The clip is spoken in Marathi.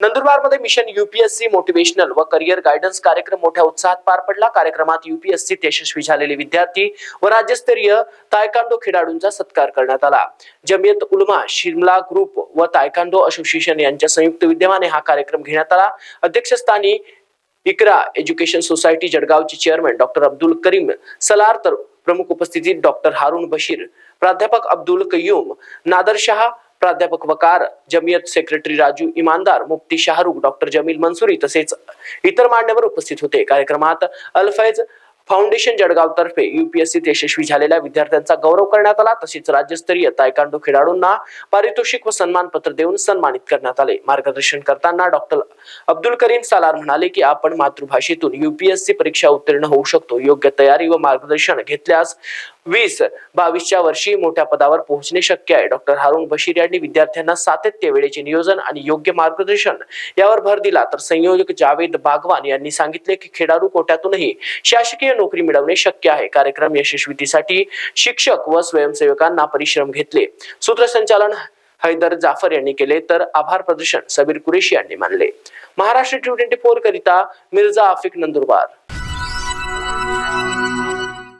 नंदुरबारमध्ये मिशन युपीएससी मोटिवेशनल व करिअर गायडन्स कार्यक्रम मोठ्या उत्साहात पार पडला. कार्यक्रमात युपीएससीत यशस्वी झालेले विद्यार्थी व राज्यस्तरीय तायकांडो खेळाडूंचा सत्कार करण्यात आला. जमियत उलमा शिमला ग्रुप व तायकांडो असोसिएशन यांच्या संयुक्त विद्यमाने हा कार्यक्रम घेण्यात आला. अध्यक्षस्थानी इकरा एज्युकेशन सोसायटी जळगावचे चेअरमॅन डॉक्टर अब्दुल करीम सलार तर प्रमुख उपस्थितीत डॉक्टर हारून बशीर प्राध्यापक अब्दुल कय्यूम नादर प्राध्यापक वकार जमियत सेक्रेटरी राजू इमानदार मुफ्ती शाहरुख डॉक्टर जमील मंसुरी तसेच इतर मान्यवर उपस्थित होते. कार्यक्रमात अल्फैज फाउंडेशन जळगाव तर्फे युपीएससीत यशस्वी झालेल्या विद्यार्थ्यांचा गौरव करण्यात आला. तसेच राज्यस्तरीय तायकांडो खेळाडूंना पारितोषिक व सन्मानपत्र देऊन सन्मानित करण्यात आले. मार्गदर्शन करताना डॉक्टर अब्दुल करीम सालार म्हणाले की आपण मातृभाषेतून युपीएससी परीक्षा उत्तीर्ण होऊ शकतो. योग्य तयारी व मार्गदर्शन घेतल्यास वीस बावीसच्या वर्षी मोठ्या पदावर पोहोचणे शक्य आहे. डॉक्टर हारून बशीर यांनी विद्यार्थ्यांना सातत्य वेळेचे नियोजन आणि योग्य मार्गदर्शन यावर भर दिला. तर संयोजक जावेद बागवान यांनी सांगितले की खेळाडू कोट्यातूनही शासकीय नोकरी मिळवणे शक्य आहे. कार्यक्रम यशस्वीतीसाठी शिक्षक व स्वयंसेवकांना परिश्रम घेतले. सूत्रसंचालन हैदर जाफर यांनी केले तर आभार प्रदर्शन सबीर कुरेशी यांनी मानले. महाराष्ट्र ट्वेंटी फोर करिता मिर्झा आफिक नंदुरबार.